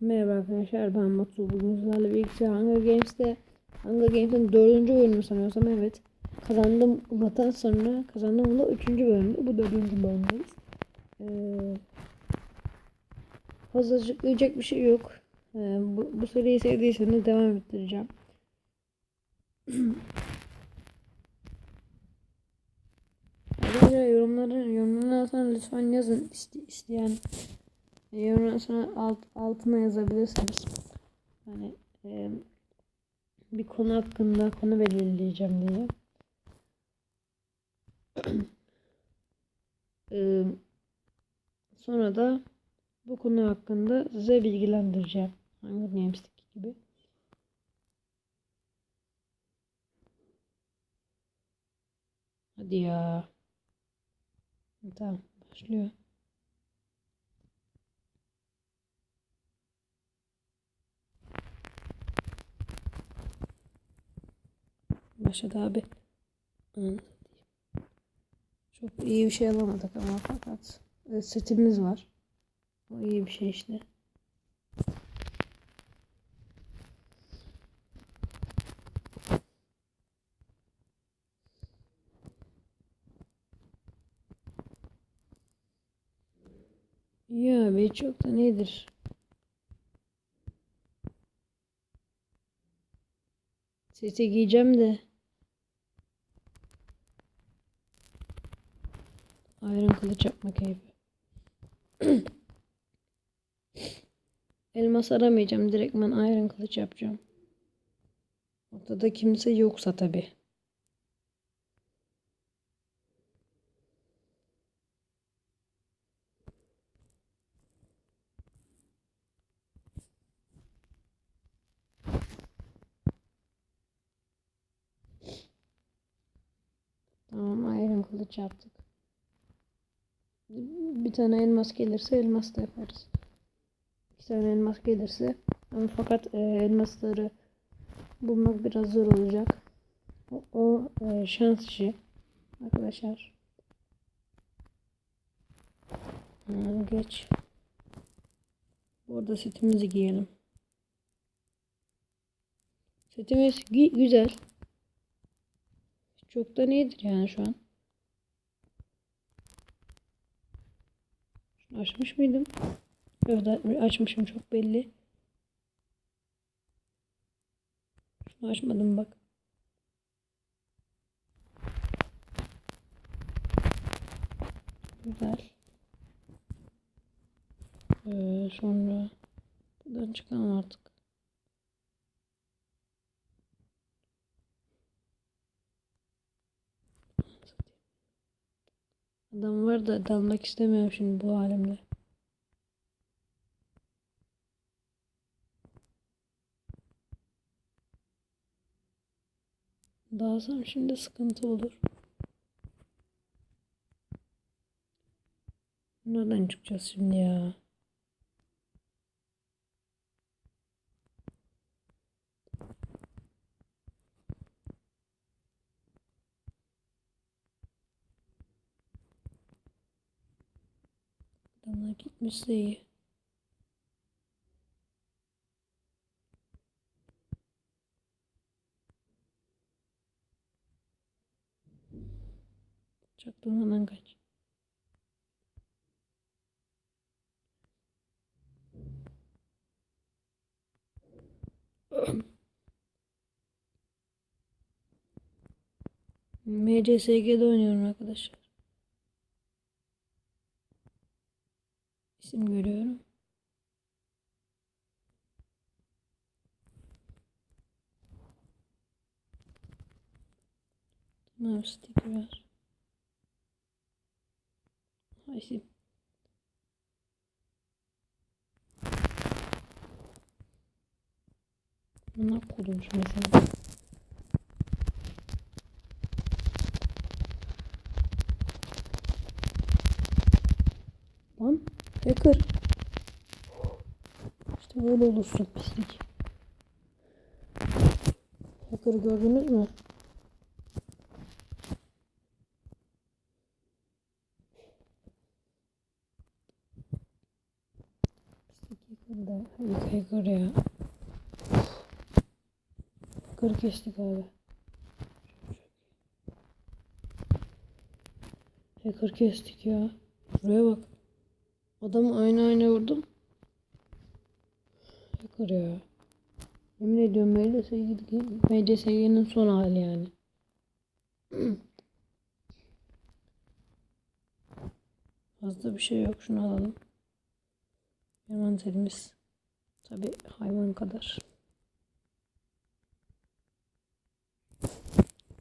Merhaba arkadaşlar ben Mutlu. Bugün sizlerle birlikte Hunger Games'te Hunger Games'in dördüncü oyunu sanıyorsam evet. Kazandım Vatan sonra kazandım bunu üçüncü bölümde. Bu dördüncü bölümdeyiz. Ee, fazla açıklayacak bir şey yok. Ee, bu, bu seriyi sevdiyseniz devam ettireceğim. Arkadaşlar yorumları yorumların altına lütfen yazın. İste, isteyen yorumların sonra alt, altına yazabilirsiniz. Hani e, bir konu hakkında konu belirleyeceğim diye. E, sonra da bu konu hakkında size bilgilendireceğim. Hunger Games'teki gibi. Hadi ya. Tamam başlıyor. Başladı abi. Çok iyi bir şey alamadık ama fakat e, setimiz var. O iyi bir şey işte. Ya be çok da nedir? Seti giyeceğim de. Kılıç yapma keyfi. Elmas aramayacağım. Direkt ben ayrın kılıç yapacağım. Ortada kimse yoksa tabi. Tamam ayrın kılıç yaptık. Bir tane elmas gelirse elmas da yaparız. Bir tane elmas gelirse ama fakat e, elmasları bulmak biraz zor olacak. O, o e, şans işi arkadaşlar. Geç. Burada setimizi giyelim. Setimiz güzel. Çok da nedir yani şu an? Açmış mıydım? Evet açmışım çok belli. Şunu açmadım bak. Güzel. Ee, sonra buradan çıkalım artık. Adam var da dalmak istemiyorum şimdi bu halimle. Dalsam şimdi sıkıntı olur. Nereden çıkacağız şimdi ya? Adamlar gitmişse iyi. Çaktırmadan kaç. MCSG'de oynuyorum arkadaşlar. İsim görüyorum. Tamam sticker var. Ha, isim. Buna mesela. Lan hacker. İşte böyle olursun pislik. Hacker gördünüz mü? Burada hacker ya. Hacker kestik abi. Hacker kestik ya. Buraya bak. Adamı aynı aynı vurdum. Hacker ya. Yemin ediyorum MCSG'nin son hali yani. Fazla bir şey yok. Şunu alalım. Envanterimiz. Tabi hayvan kadar.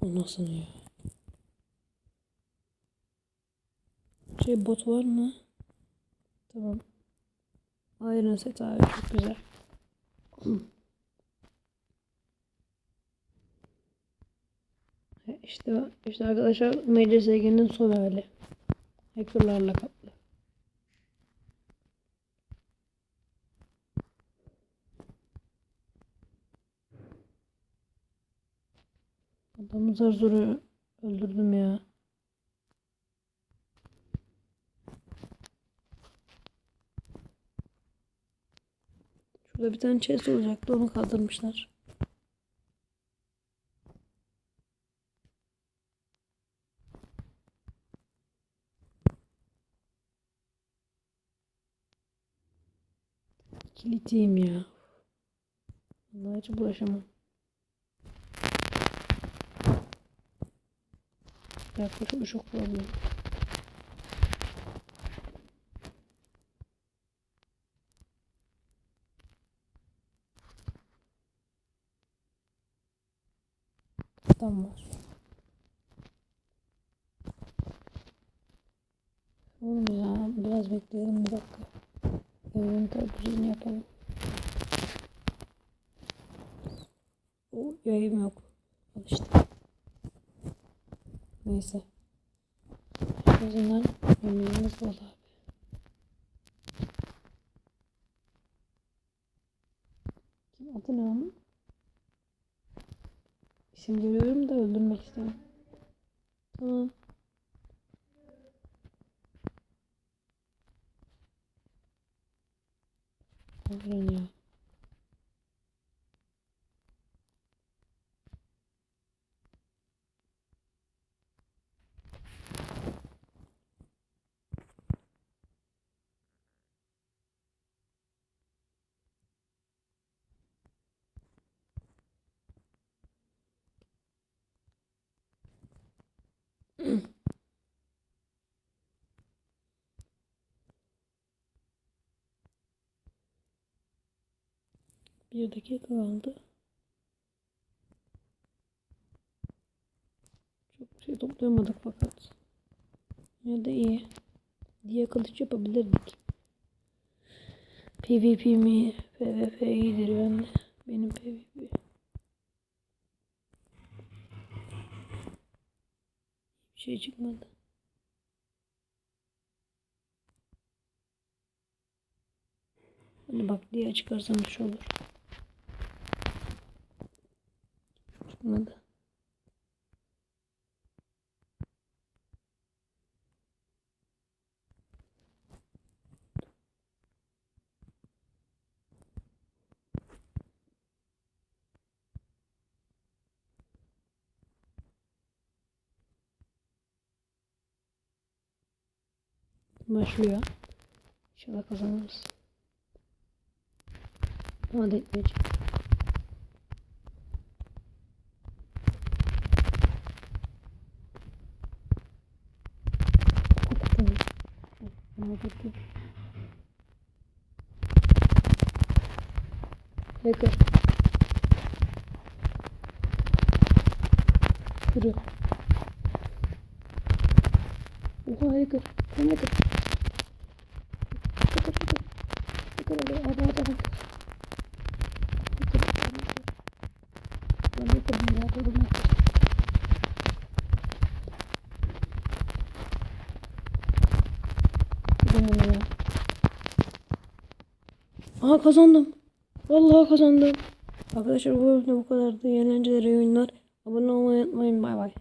O nasıl ya? Şey bot var mı? Tamam. Iron set abi çok güzel. İşte işte arkadaşlar MCSG'nin son hali. Hackerlarla kaplı. Adamı zar zor öldürdüm ya. Şurada bir tane chest olacaktı onu kaldırmışlar. Kilitiyim ya. Vallahi hiç bulaşamam. Yaklaşık çok problem. Adam var. Oğlum ya biraz bekleyelim bir dakika. Evin düzeni yapalım. O yayım yok. Al işte. Neyse. En azından yemeğimiz bol abi. Kim adı ne onun? İsim görüyorum da öldürmek istemem. Tamam. Aferin ya. Bir dakika kaldı. Çok şey toplayamadık fakat. Yine de iyi. Diye kılıç yapabilirdik. PvP mi? PvP iyidir ben. Benim PvP. Bir şey çıkmadı. Hani bak diye çıkarsam bir şey olur. Çıkmadı. Başlıyor. İnşallah kazanırız. Ama koktum. Hacker. Yürü. Oha hacker. Hacker hacker. Hacker hadi hadi hadi hacker. Hacker hacker hacker. Ben hacker'ım ya. Dur ben hacker. Gidin bunu ya. Aha kazandım. Vallahi kazandım. Arkadaşlar bu bölümde bu kadardı. Eğlenceler, oyunlar. Abone olmayı unutmayın. Bay bay.